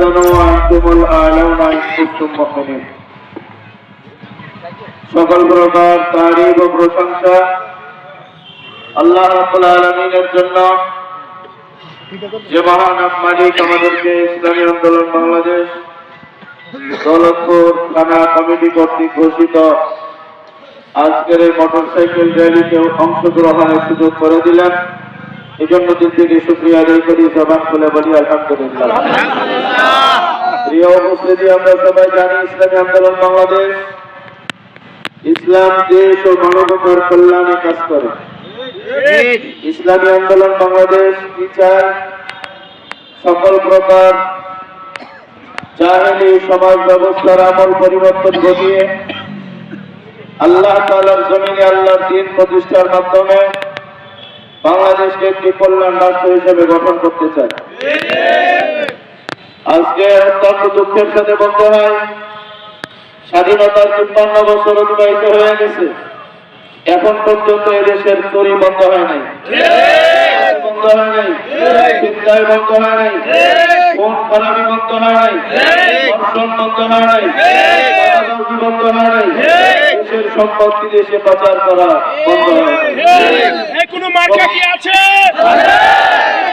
تحزنوا وأنتم الأعلون إن كنتم مؤمنين সকল প্রকার তারিফ ও প্রশংসা আল্লাহ রাব্বুল আলামিনের জন্য যে মহান মালিক আমাদেরকে ইসলামী আন্দোলন বাংলাদেশ দৌলতপুর থানা কমিটি কর্তৃক ঘোষিত আজকের এই মোটরসাইকেল র্যালিতে অংশগ্রহণের সুযোগ করে দিলেন এই জন্য দিন থেকে সুক্রিয়া আদায় করি জবান খুলে বলি আলহামদুলিল্লাহ প্রিয় উপস্থিতি আমরা সবাই জানি ইসলামী আন্দোলন বাংলাদেশ। ইসলাম দেশ ও মানবতার কল্যাণে কাজ করে। ইসলামী আন্দোলন বাংলাদেশ বিচার, সকল প্রকার জাহেলি সমাজ ব্যবস্থার আমল পরিবর্তন ঘটিয়ে আল্লাহ তাআলার জমিনে আল্লাহর দিন প্রতিষ্ঠার মাধ্যমে বাংলাদেশকে একটি কল্যাণ রাষ্ট্র হিসেবে গঠন করতে চায়। আজকে অত্যন্ত দুঃখের সাথে বলতে হয়। স্বাধীনতার তিপ্পান্ন বছর অতিবাহিত হয়ে গেছে। এখন পর্যন্ত এদেশের চুরি বন্ধ হয় নাই। বন্ধ হয় নাই। চিন্তায় বন্ধ হয় নাই। ফোন খারাপি বন্ধ হয় নাই। ধর্ষণ বন্ধ হয় নাই। বন্ধ হয় নাই। দেশের সম্পত্তি দেশে পাচার করা বন্ধ হয় নাই। এই কোন মার্কা কি আছে?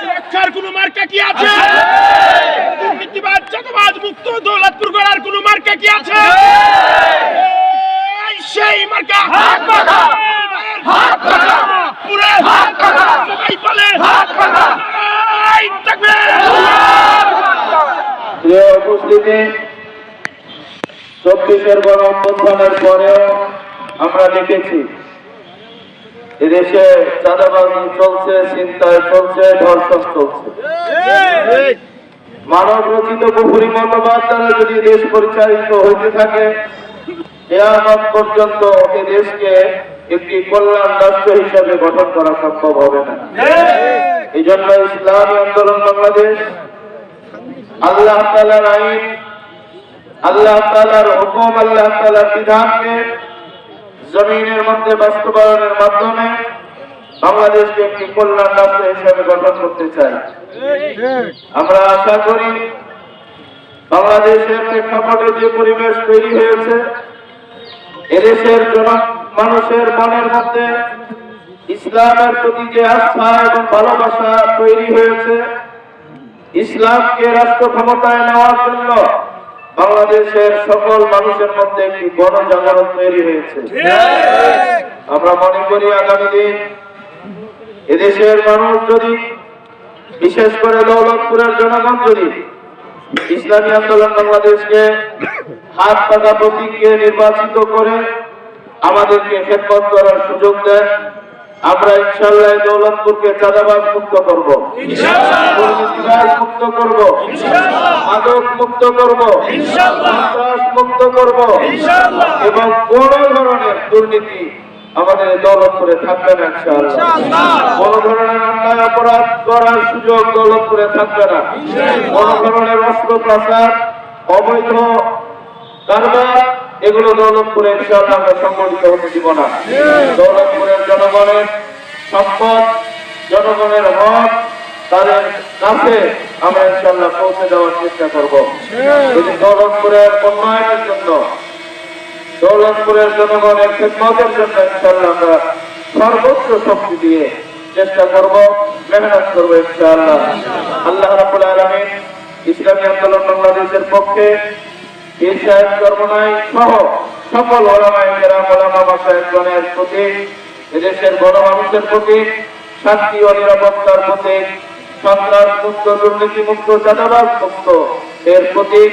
সুরক্ষার কোন মার্কা কি আছে দুর্নীতিবাদ চাঁদাবাজ মুক্ত দৌলতপুর গড়ার কোন মার্কা কি আছে? সেই মার্কা। হাত পাখা হাত পাখা পুরে হাত পাখা সবাই বলে হাত পাখা এই তাকবীর প্রিয় উপস্থিতি চব্বিশের গণ অভ্যুত্থানের পরেও আমরা দেখেছি এদেশে চাঁদাবাজি চলছে চিন্তায় চলছে ধর্ষণ চলছে। মানব রচিত বহুরি মতবাদ দ্বারা যদি দেশ পরিচালিত হইতে থাকে, কেয়ামত পর্যন্ত এ দেশকে একটি কল্যাণ রাষ্ট্র হিসেবে গঠন করা সম্ভব হবে না। এই জন্য ইসলামী আন্দোলন বাংলাদেশ, আল্লাহ তালার আইন, আল্লাহ তালার হুকুম, আল্লাহ তালার বিধানকে জমিনের মধ্যে বাস্তবায়নের মাধ্যমে বাংলাদেশকে একটি কল্যাণ রাষ্ট্র হিসেবে গঠন করতে চাই? আমরা আশা করি বাংলাদেশের প্রেক্ষাপটে যে পরিবেশ তৈরি হয়েছে এদেশের জন মানুষের মনের মধ্যে ইসলামের প্রতি যে আস্থা এবং ভালোবাসা তৈরি হয়েছে ইসলামকে রাষ্ট্র ক্ষমতায় নেওয়ার জন্য বাংলাদেশের সকল মানুষের মধ্যে একটি গণজাগরণ তৈরি হয়েছে। আমরা মনে করি আগামী দিন এদেশের মানুষ যদি বিশেষ করে দৌলতপুরের জনগণ যদি ইসলামী আন্দোলন বাংলাদেশকে হাত পাকা প্রতীককে নির্বাচিত করে আমাদেরকে খেদমত করার সুযোগ দেন আমরা ইনশাল্লাহ দৌলতপুরকে চাঁদাবাজ মুক্ত করব। মুক্ত করব। মাদক মুক্ত করব। সন্ত্রাস মুক্ত করব। এবং কোন ধরনের দুর্নীতি আমাদের এই দৌলতপুরে থাকবে না কোন ধরনের অন্যায় অপরাধ করার সুযোগ দৌলতপুরে থাকবে না। কোন ধরনের অস্ত্র প্রচার অবৈধ কারবার এগুলো দৌলতপুরে ইনশাআল্লাহ আমরা সংগঠিত হতে দিব না। দৌলতপুরের জনগণের সম্পদ জনগণের হক তাদের কাছে আমরা ইনশাআল্লাহ পৌঁছে দেওয়ার চেষ্টা করব। যদি দৌলতপুরের উন্নয়নের জন্য দৌলতপুরের জনগণের খেদমতের জন্য ইনশাআল্লাহ আমরা সর্বোচ্চ শক্তি দিয়ে চেষ্টা করব, মেহনত করব ইনশাআল্লাহ। আল্লাহ রাব্বুল আলামিন ইসলামী আন্দোলন বাংলাদেশের পক্ষে পীর সাহেব চরমনাই সহ সকল ওলামায়ে কেরাম, ওলামা প্রতি, এদেশের গণমানুষের প্রতি, শান্তি ও নিরাপত্তার প্রতি, সন্ত্রাস মুক্ত, দুর্নীতি মুক্ত, চাঁদাবাজ মুক্ত এর প্রতীক